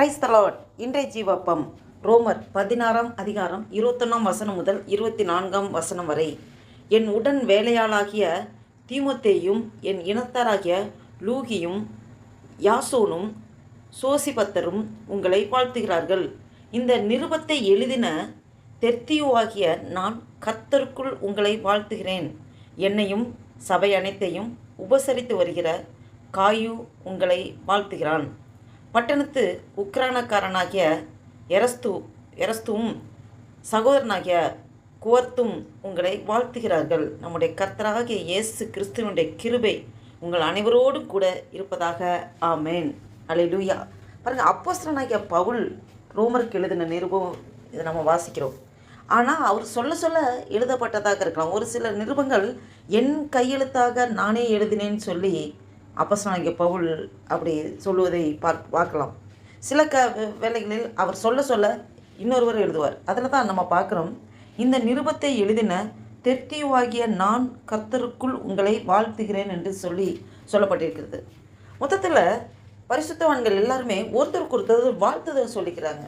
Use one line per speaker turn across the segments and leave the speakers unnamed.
கிரைஸ்த தலாட் இன்றைய ஜீவப்பம் ரோமர் பதினாறாம் அதிகாரம் இருபத்தொன்னாம் வசனம் முதல் இருபத்தி நான்காம் வசனம் வரை. என் உடன் வேலையாளாகிய தீமோத்தேயும் என் இனத்தாராகிய லூகியும் யாசோனும் சோசிபத்தரும் உங்களை வாழ்த்துகிறார்கள். இந்த நிருபத்தை எழுதின தெர்த்தியுவாகிய நான் கர்த்தருக்குள் உங்களை வாழ்த்துகிறேன். என்னையும் சபை அனைத்தையும் உபசரித்து வருகிற காயு உங்களை வாழ்த்துகிறான். பட்டணத்து உக்ரானக்காரனாகிய எரஸ்து எரஸ்துவும் சகோதரனாகிய குவர்த்தும் உங்களை வாழ்த்துகிறார்கள். நம்முடைய கர்த்தராகிய இயேசு கிறிஸ்துவனுடைய கிருபை உங்கள் அனைவரோடும் கூட இருப்பதாக. ஆமேன். லூயா பாருங்க அப்போஸ்தரனாகிய பவுல் ரோமருக்கு எழுதின நிருபம் இதை நம்ம வாசிக்கிறோம். ஆனால் அவர் சொல்ல சொல்ல எழுதப்பட்டதாக இருக்கலாம். ஒரு சில நிருபங்கள் என் கையெழுத்தாக நானே எழுதினேன்னு சொல்லி அப்போஸ்தலனாகிய பவுல் அப்படி சொல்லுவதை பார்க் பார்க்கலாம். சில க வேலைகளில் அவர் சொல்ல சொல்ல இன்னொருவர் எழுதுவார். அதில் தான் நம்ம பார்க்குறோம் இந்த நிருபத்தை எழுதின தெர்த்தியுவாகிய நான் கர்த்தருக்குள் உங்களை வாழ்த்துகிறேன் என்று சொல்லி சொல்லப்பட்டிருக்கிறது. மொத்தத்தில் பரிசுத்தவான்கள் எல்லாருமே ஒருத்தருக்கு ஒருத்தர் வாழ்த்துதல் சொல்லிக்கிறாங்க.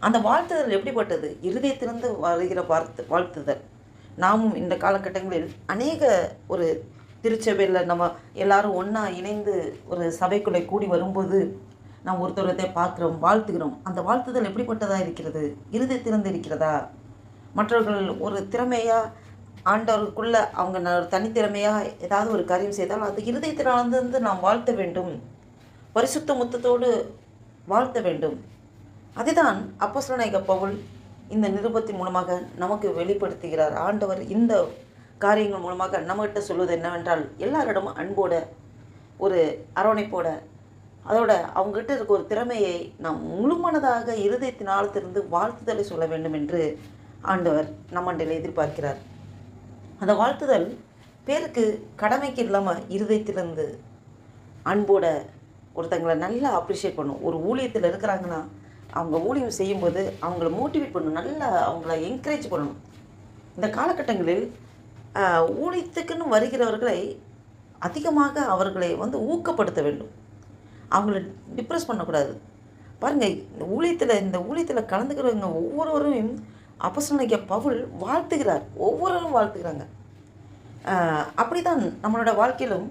அந்த வாழ்த்துதல் எப்படிப்பட்டது? இருதயத்திலிருந்து வருகிற வாழ்த்து வாழ்த்துதல். நாமும் இந்த காலகட்டங்களில் அநேக ஒரு திருச்சபையில் நம்ம எல்லாரும் ஒன்றா இணைந்து ஒரு சபைக்குள்ளே கூடி வரும்போது நாம் ஒருத்தரத்தை பார்க்குறோம் வாழ்த்துகிறோம். அந்த வாழ்த்துதல் எப்படிப்பட்டதாக இருக்கிறது? இருதயத்திலிருந்து இருக்கிறதா மற்றவர்கள் ஒரு திறமையாக ஆண்டவருக்குள்ள அவங்க ந- தனித்திறமையாக ஏதாவது ஒரு காரியம் செய்தால் அது இருதயத்திலிருந்து நாம் வாழ்த்த வேண்டும். பரிசுத்த முத்தத்தோடு வாழ்த்த வேண்டும். அதுதான் அப்போஸ்தலனாகிய பவுல் இந்த நிருபத்தின் மூலமாக நமக்கு வெளிப்படுத்துகிறார். ஆண்டவர் இந்த காரியங்கள் மூலமாக நம்மகிட்ட சொல்வது என்னவென்றால் எல்லாரிடமும் அன்போட ஒரு அரவணைப்போட அதோட அவங்ககிட்ட இருக்க ஒரு திறமையை நாம் முழுமனதாக இருதயத்தின் ஆழத்திலிருந்து வாழ்த்துதலை சொல்ல வேண்டும் என்று ஆண்டவர் நம்மண்டில் எதிர்பார்க்கிறார். அந்த வாழ்த்துதல் பேருக்கு கடமைக்கு இல்லாமல் இருதயத்திலிருந்து அன்போட ஒருத்தங்களை நல்லா அப்ரிஷியேட் பண்ணும். ஒரு ஊழியத்தில் இருக்கிறாங்கன்னா அவங்க ஊழியம் செய்யும்போது அவங்கள மோட்டிவேட் பண்ணணும் நல்லா அவங்கள என்கரேஜ் பண்ணணும். இந்த காலகட்டங்களில் ஊழியத்துக்குன்னு வருகிறவர்களை அதிகமாக அவர்களை வந்து ஊக்கப்படுத்த வேண்டும். அவங்கள டிப்ரெஸ் பண்ணக்கூடாது. பாருங்கள் இந்த ஊழியத்தில் இந்த ஊழியத்தில் கலந்துக்கிறவங்க ஒவ்வொருவரும் அப்பசனிக்க பவுல் வாழ்த்துகிறார். ஒவ்வொருவரும் வாழ்த்துகிறாங்க. அப்படி தான் நம்மளோட வாழ்க்கையிலும்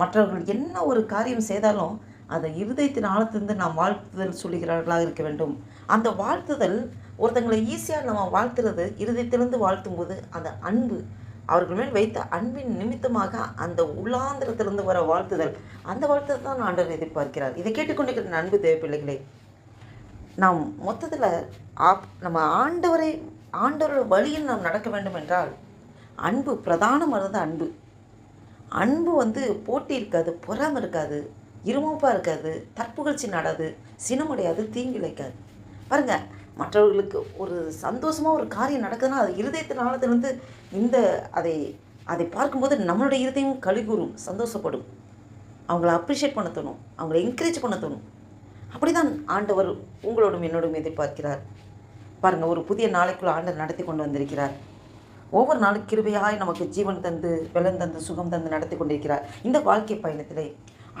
மற்றவர்கள் என்ன ஒரு காரியம் செய்தாலும் அதை இருதயத்தின் ஆழத்திலிருந்து நாம் வாழ்த்துதல் சொல்லுகிறார்களாக இருக்க வேண்டும். அந்த வாழ்த்துதல் ஒருத்தங்களை ஈஸியாக நம்ம வாழ்த்துறது இருதயத்திலிருந்து வாழ்த்தும்போது அந்த அன்பு அவர்கள் மேல் வைத்த அன்பின் நிமித்தமாக அந்த உள்ளாந்திரத்திலிருந்து வர வாழ்த்துதல். அந்த வாழ்த்துதல் தான் ஆண்டவர் எதிர்பார்க்கிறார். இதை கேட்டுக்கொண்டிருக்கிற அன்பு தேவைப்பிள்ளைகளே நாம் மொத்தத்தில் ஆப் நம்ம ஆண்டவரை ஆண்டவரோட வழியில் நாம் நடக்க வேண்டும் என்றால் அன்பு பிரதானமானது அன்பு. அன்பு வந்து போட்டி இருக்காது பொறாமல் இருக்காது இருமப்பாக இருக்காது தற்புகழ்ச்சி நடாது சினமடையாது தீங்கிழைக்காது பாருங்கள் மற்றவர்களுக்கு ஒரு சந்தோஷமாக ஒரு காரியம் நடக்குதுன்னா அது இருதயத்தின் ஆழத்திலிருந்து இந்த அதை அதை பார்க்கும்போது நம்மளுடைய இருதயம் கழிகூறும் சந்தோஷப்படும். அவங்கள அப்ரிஷியேட் பண்ண தோணும் அவங்கள என்கரேஜ் பண்ண தோணும். அப்படிதான் ஆண்டவர் உங்களோடும் என்னோடும் எதிர்பார்க்கிறார். பாருங்கள் ஒரு புதிய நாளைக்குள்ள ஆண்டவர் நடத்தி கொண்டு வந்திருக்கிறார். ஒவ்வொரு நாளும் கிருபையாய் நமக்கு ஜீவன் தந்து வெள்ளம் தந்து சுகம் தந்து நடத்தி கொண்டிருக்கிறார். இந்த வாழ்க்கை பயணத்திலே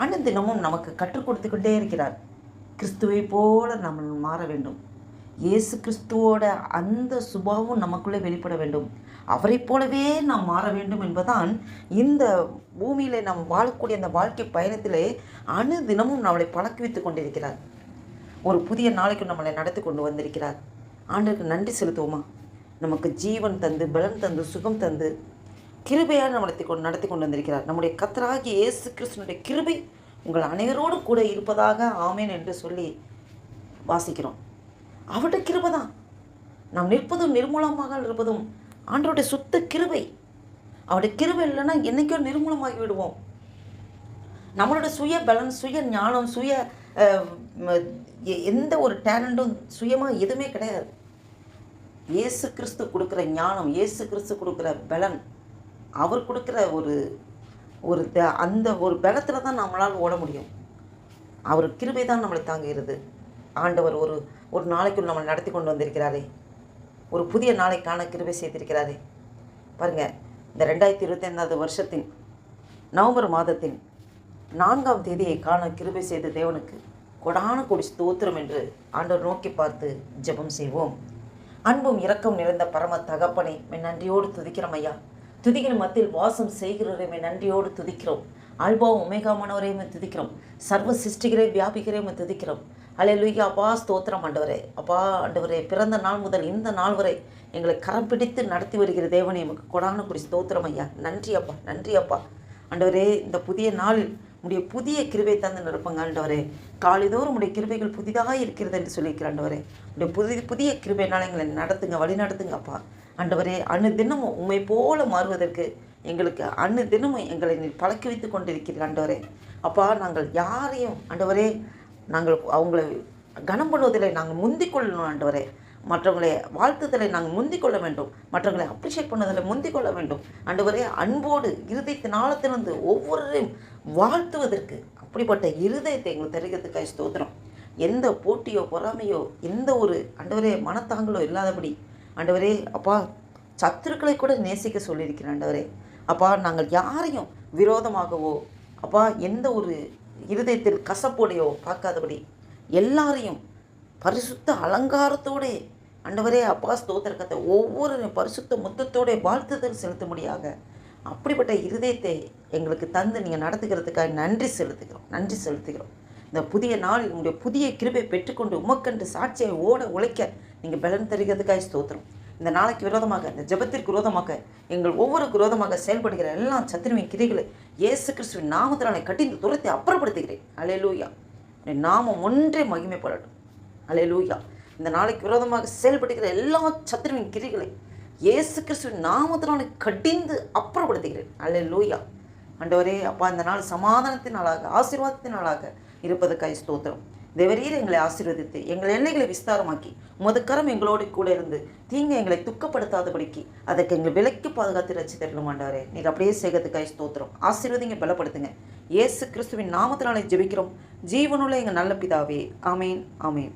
ஆனந்தினமும் தினமும் நமக்கு கற்றுக் கொடுத்து கொண்டே இருக்கிறார். கிறிஸ்துவை போல நம்ம மாற வேண்டும். இயேசு கிறிஸ்துவோட அந்த சுபாவம் நமக்குள்ளே வெளிப்பட வேண்டும். அவரைப் போலவே நாம் மாற வேண்டும் என்பதுதான் இந்த பூமியில் நாம் வாழக்கூடிய அந்த வாழ்க்கை பயணத்திலே அணு தினமும் நம்மளை பழக்குவித்து கொண்டிருக்கிறார். ஒரு புதிய நாளைக்கு நம்மளை நடத்தி கொண்டு வந்திருக்கிறார். ஆண்டுக்கு நன்றி செலுத்துவோமா? நமக்கு ஜீவன் தந்து பலன் தந்து சுகம் தந்து கிருபையாக நடத்தி கொண்டு நடத்தி கொண்டு வந்திருக்கிறார். நம்முடைய கத்தராகி இயேசு கிறிஸ்துனுடைய கிருபை உங்கள் அனைவரோடும் கூட இருப்பதாக ஆமேன் என்று சொல்லி வாசிக்கிறோம். அவருடைய கிருபை தான் நாம் நிற்பதும் நிர்மூலமாக இருப்பதும் ஆண்டவருடைய சுத்த கிருபை. அவருடைய கிருபை இல்லைன்னா என்னைக்கோ நிர்மூலமாகி விடுவோம். நம்மளோட சுய பலன் சுய ஞானம் சுய எந்த ஒரு டேலண்ட்டும் சுயமாக எதுவுமே கிடையாது. இயேசு கிறிஸ்து கொடுக்குற ஞானம் இயேசு கிறிஸ்து கொடுக்குற பலன் அவர் கொடுக்குற ஒரு ஒரு த- அந்த ஒரு பலத்தில் தான் நம்மளால் ஓட முடியும். அவர் கிருபை தான் நம்மளை தாங்குகிறது. ஆண்டவர் ஒரு ஒரு நாளைக்குள் நம்மளை நடத்தி கொண்டு வந்திருக்கிறாரே. ஒரு புதிய நாளைக்கான கிருபை செய்திருக்கிறாரே. பாருங்க இந்த ரெண்டாயிரத்தி இருபத்தைந்தாவது வருஷத்தின் நவம்பர் மாதத்தின் நான்காம் தேதியை காண கிருபை செய்த தேவனுக்கு கொடான கொடி ஸ்தோத்திரம் என்று ஆண்டவர் நோக்கி பார்த்து ஜெபம் செய்வோம். அன்பும் இரக்கம் நிறைந்த பரம தகப்பனை மென் நன்றியோடு துதிக்கிறோம் ஐயா. துதிக்கிற மத்தியில் வாசம் செய்கிறவரை நன்றியோடு துதிக்கிறோம். அல்பாவும் உமேகாமானவரையுமே துதிக்கிறோம். சர்வ சிருஷ்டிகரே வியாபிகரையுமே துதிக்கிறோம். அலையலுயா அப்பா ஸ்தோத்திரம் ஆண்டவரே. அப்பா ஆண்டவரே பிறந்த நாள் முதல் இந்த நாள் வரை எங்களை கரம் பிடித்து நடத்தி வருகிற தேவனை எமக்கு கொடான குடி ஸ்தோத்திரம் ஐயா. நன்றி அப்பா நன்றி அப்பா. ஆண்டவரே இந்த புதிய நாள் உடைய புதிய கிருவை தந்து நிரப்புங்க ஆண்டவரே. காலைதோறும் உடைய கிருபைகள் புதிதாக இருக்கிறது என்று சொல்லியிருக்கிற ஆண்டவரே. உடைய புதிய புதிய கிருபைனால எங்களை நடத்துங்க வழி நடத்துங்கப்பா ஆண்டவரே அணு தினமும் உண்மை போல மாறுவதற்கு எங்களுக்கு அணு தினமும் எங்களை நீர் பழக்கி வைத்து கொண்டிருக்கிறீர்கள் ஆண்டவரே. அப்பா நாங்கள் யாரையும் ஆண்டவரே நாங்கள் அவங்களை கனம் பண்ணுவதில்லை நாங்கள் முந்திக் கொள்ளணும் ஆண்டவரே. மற்றவங்களை வாழ்த்துதலை நாங்கள் முந்திக் கொள்ள வேண்டும். மற்றவங்களை அப்ரிஷியேட் பண்ணுவதில் முந்திக் கொள்ள வேண்டும். ஆண்டவரே அன்போடு இருதயத்தின் ஆழத்திலிருந்து ஒவ்வொருவரையும் வாழ்த்துவதற்கு அப்படிப்பட்ட இருதயத்தை எங்களுக்கு தருகிறதுக்காக ஸ்தோத்திரம். எந்த போட்டியோ பொறாமையோ எந்த ஒரு ஆண்டவரே மனத்தாங்களோ இல்லாதபடி ஆண்டவரே அப்பா சத்துருக்களை கூட நேசிக்க சொல்லியிருக்கிறேன் ஆண்டவரே. அப்பா நாங்கள் யாரையும் விரோதமாகவோ அப்பா எந்த ஒரு இருதயத்தில் கசப்போடையோ பார்க்காதபடி எல்லாரையும் பரிசுத்த அலங்காரத்தோடே அண்டவரே அப்பா ஸ்தோத்திரக்கத்தை ஒவ்வொரு பரிசுத்த முத்தத்தோட வாழ்த்துதல் செலுத்தும்படியாக அப்படிப்பட்ட இருதயத்தை எங்களுக்கு தந்து நீங்கள் நடத்துகிறதுக்காக நன்றி செலுத்துகிறோம் நன்றி செலுத்துகிறோம். இந்த புதிய நாள் உங்களுடைய புதிய கிருபை பெற்றுக்கொண்டு உமக்கண்டு சாட்சியை ஓட உழைக்க நீங்கள் பலன் தருகிறதுக்காக ஸ்தோத்திரம். இந்த நாளைக்கு விரோதமாக இந்த ஜெபத்திற்கு விரோதமாக எங்கள் ஒவ்வொரு விரோதமாக செயல்படுகிற எல்லா சத்துருவின் கிரிகளை இயேசு கிறிஸ்துவின் நாமத்தினாலே கட்டிந்து துரத்தை அப்புறப்படுத்துகிறேன். அலையலூயா லூயா நாமம் ஒன்றே மகிமைப்படட்டும் அலையலூயா இந்த நாளைக்கு விரோதமாக செயல்படுகிற எல்லா சத்துருவின் கிரிகளை இயேசு கிறிஸ்துவின் நாமத்தினாலே கடிந்து அப்புறப்படுத்துகிறேன். அலையலூயா அண்டவரே அப்பா இந்த நாள் சமாதானத்தின் நாளாக ஆசீர்வாதத்தின் நாளாக இருப்பதற்காக ஸ்தோத்திரம். தேவரீர் எங்களை ஆசீர்வதித்து எங்கள் எல்லைகளை விஸ்தாரமாக்கி முதக்கரம் எங்களோடு கூட இருந்து தீங்கு எங்களை துக்கப்படுத்தாதபடிக்கு அதற்கு எங்கள் விலைக்கு பாதுகாத்து ரசி தரணும் நீர் அப்படியே செய்கிறதுக்காய் ஸ்தோத்திரம். ஆசீர்வதிங்க பலப்படுத்துங்க. இயேசு கிறிஸ்துவின் நாமத்தினாலே ஜெபிக்கிறோம். ஜீவனுள்ள எங்கள் நல்ல பிதாவே. ஆமேன் ஆமேன்.